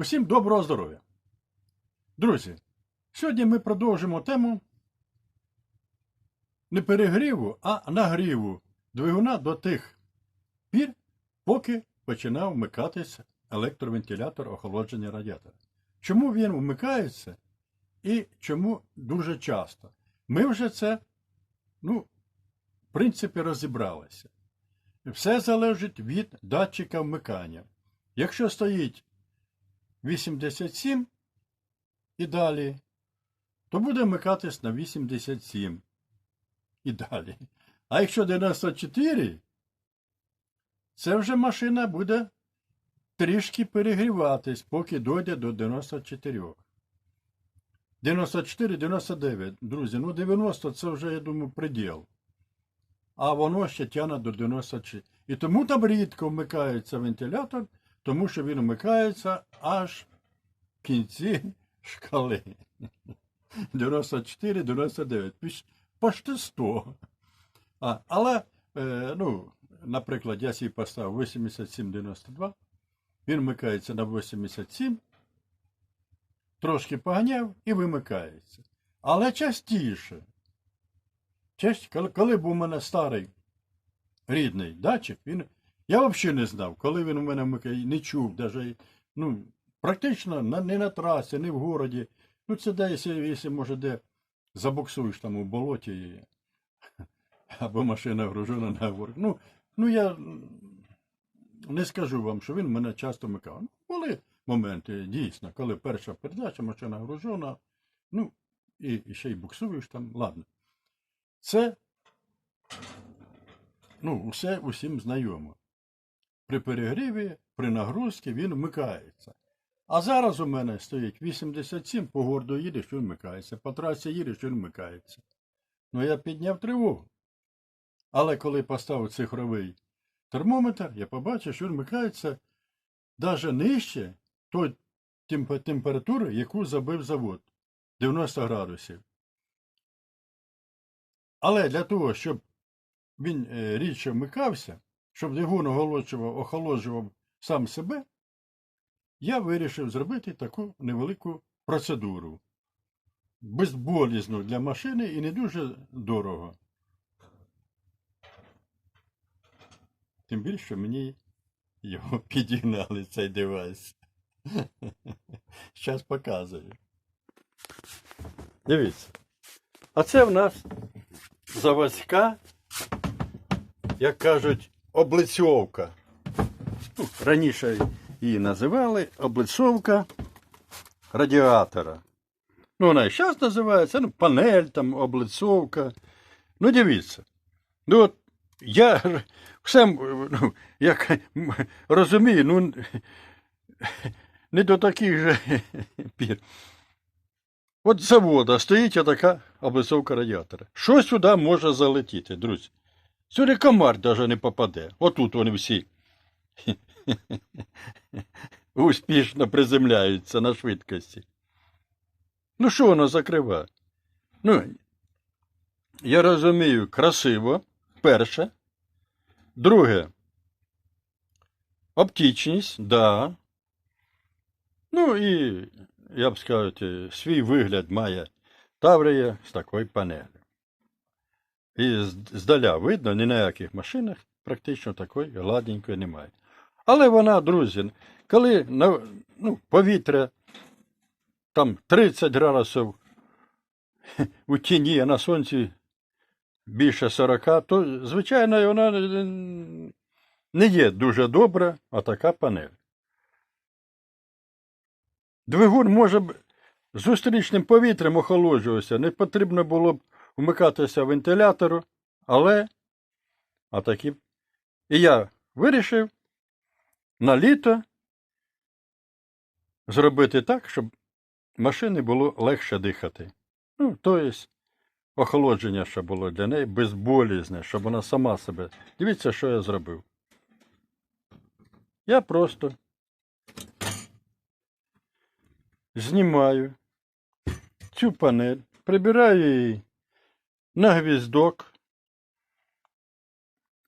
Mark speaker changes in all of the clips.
Speaker 1: Усім доброго здоров'я. Друзі, сьогодні ми продовжимо тему не перегріву, а нагріву двигуна до тих пір, поки починав вмикатися електровентилятор охолодження радіатора. Чому він вмикається і чому дуже часто? Ми вже це, ну, в принципі, розібралися. Все залежить від датчика вмикання. Якщо стоїть 87 і далі, то буде вмикатись на 87 і далі. А якщо 94, це вже машина буде трішки перегріватись, поки дойде до 94. 94, 99, друзі, ну 90 це вже, я думаю, приділ. А воно ще тягне до 96. І тому там рідко вмикається вентилятор, тому що він вмикається аж в кінці шкали. 94, 99, піш- почти 100. А, але, е, ну, наприклад, я собі поставив 87,92, він вмикається на 87, трошки поганяв і вимикається. Але частіше. Коли був у мене старий рідний датчик, він. Я взагалі не знав, коли він у мене вмикає, не чув, даже, ну, практично на, не на трасі, не в городі. Ну, це де, якщо, може, де забуксуєш там у болоті, або машина гружена на горк. Ну, ну я не скажу вам, що він мене часто вмикав. Ну, були моменти, дійсно, коли перша передача, машина гружена, ну, і, і ще й буксуєш там, ладно. Це, ну, все усім знайомо. При перегріві, при нагрузці він вмикається. А зараз у мене стоїть 87, по городу їдеш, він вмикається, по трасі їдеш, він вмикається. Ну, я підняв тривогу. Але коли поставив цифровий термометр, я побачив, що він вмикається навіть нижче той температури, яку забив завод 90 градусів. Але для того, щоб він е, рідше вмикався, щоб двигун оголоджував, охолоджував сам себе, я вирішив зробити таку невелику процедуру. Безболізну для машини і не дуже дорого. Тим більше мені його підігнали цей девайс. Зараз показую. Дивіться. А це в нас заводська, як кажуть, облицьовка. Ну, раніше її називали облицовка радіатора. Ну, вона і зараз називається, ну, панель там, облицовка. Ну, дивіться. Ну, от я все, ну, як розумію, ну, не до таких же пір. От завода стоїть така облицовка радіатора. Що сюди може залетіти, друзі? Сюди комар навіть не попаде. Отут вони всі успішно приземляються на швидкості. Ну, що воно закриває? Ну, я розумію, красиво, перше. Друге, оптичність, да. Ну і, я б сказав, свій вигляд має Таврія з такою панелью. І здаля видно, ні на яких машинах практично такої гладенької немає. Але вона, друзі, коли на, ну, повітря там 30 градусів у тіні, а на сонці більше 40, то, звичайно, вона не є дуже добра, а така панель. Двигун може б зустрічним повітрям охолоджувався, не потрібно було б вмикатися вентилятору, але а такі. І я вирішив на літо зробити так, щоб машині було легше дихати. Ну, тобто, охолодження, щоб було для неї безболізне, щоб вона сама себе. Дивіться, що я зробив. Я просто знімаю цю панель, прибираю її на гвіздок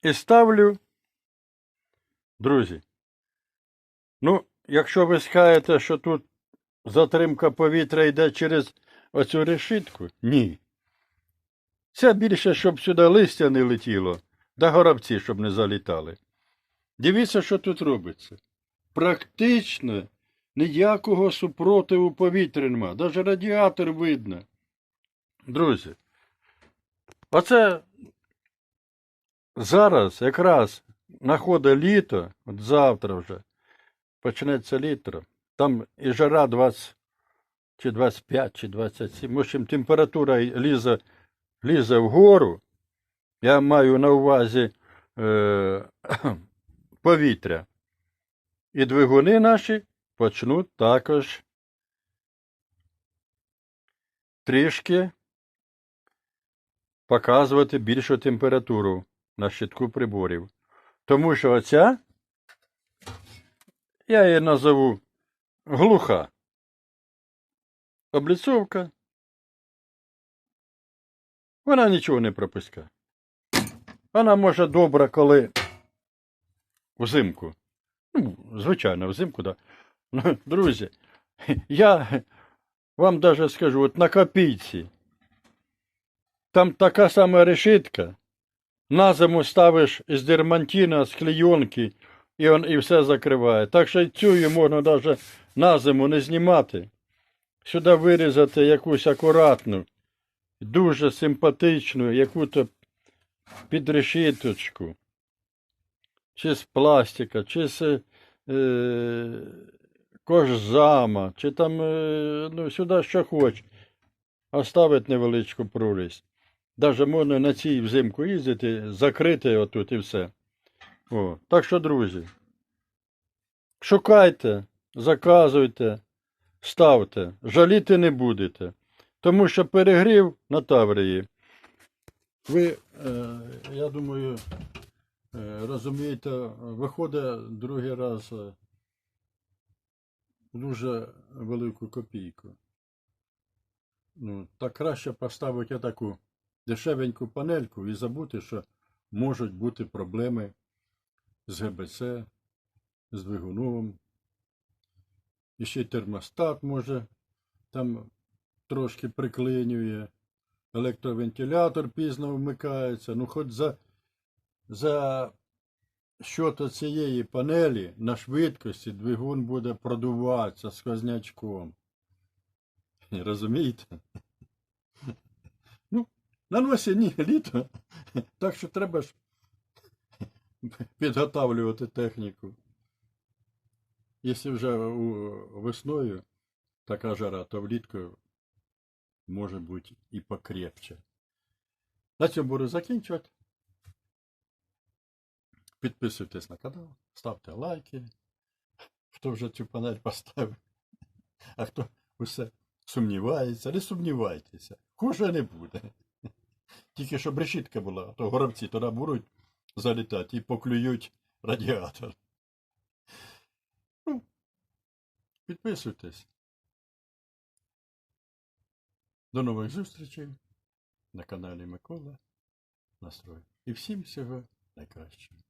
Speaker 1: і ставлю. Друзі, ну, якщо ви скажете, що тут затримка повітря йде через оцю решітку, ні. Це більше, щоб сюди листя не летіло, да горобці, щоб не залітали. Дивіться, що тут робиться. Практично ніякого супротиву повітря нема. Навіть радіатор видно. Друзі, оце зараз якраз находить літо, от завтра вже, почнеться літо, там і жара 20 чи 25, чи 27. В общем, температура лізе, лізе вгору. Я маю на увазі е, повітря. І двигуни наші почнуть також трішки показувати більшу температуру на щитку приборів. Тому що оця, я її назову глуха. Обліцовка. Вона нічого не пропускає. Вона може добра, коли взимку. Ну, звичайно, взимку, так. Да. Ну, друзі, я вам даже скажу, от на копійці. Там така сама решітка. На зиму ставиш з дермантина, з клейонки, і, он, і все закриває. Так що цю її можна навіть на зиму не знімати. Сюди вирізати якусь акуратну, дуже симпатичну, яку-то підрешіточку. Чи з пластика, чи з е, кожзама, чи там е, ну, сюди що хоч. Оставить невеличку прорізь. Даже можна на цій взимку їздити, закрити отут і все. О, так що, друзі, шукайте, заказуйте, ставте, жаліти не будете. Тому що перегрів на Таврії. Ви, е, я думаю, е, розумієте, виходить другий раз е, дуже велику копійку. Ну, так краще поставити таку дешевеньку панельку і забути, що можуть бути проблеми з ГБЦ, з двигуном. І ще й термостат може там трошки приклинює. Електровентилятор пізно вмикається. Ну, хоч за, за щодо цієї панелі на швидкості двигун буде продуватися сквознячком. Розумієте? На носі ні літо. Так що треба ж підготавлювати техніку. Якщо вже весною така жара, то влітку може бути і покрепче. На цьому буду закінчувати. Підписуйтесь на канал, ставте лайки. Хто вже цю панель поставив, а хто усе сумнівається, не сумнівайтеся. Хуже не буде. Тільки щоб решітка була, то горобці туди будуть залітати і поклюють радіатор. Ну, підписуйтесь. До нових зустрічей на каналі Микола Настрой. І всім всього найкращого.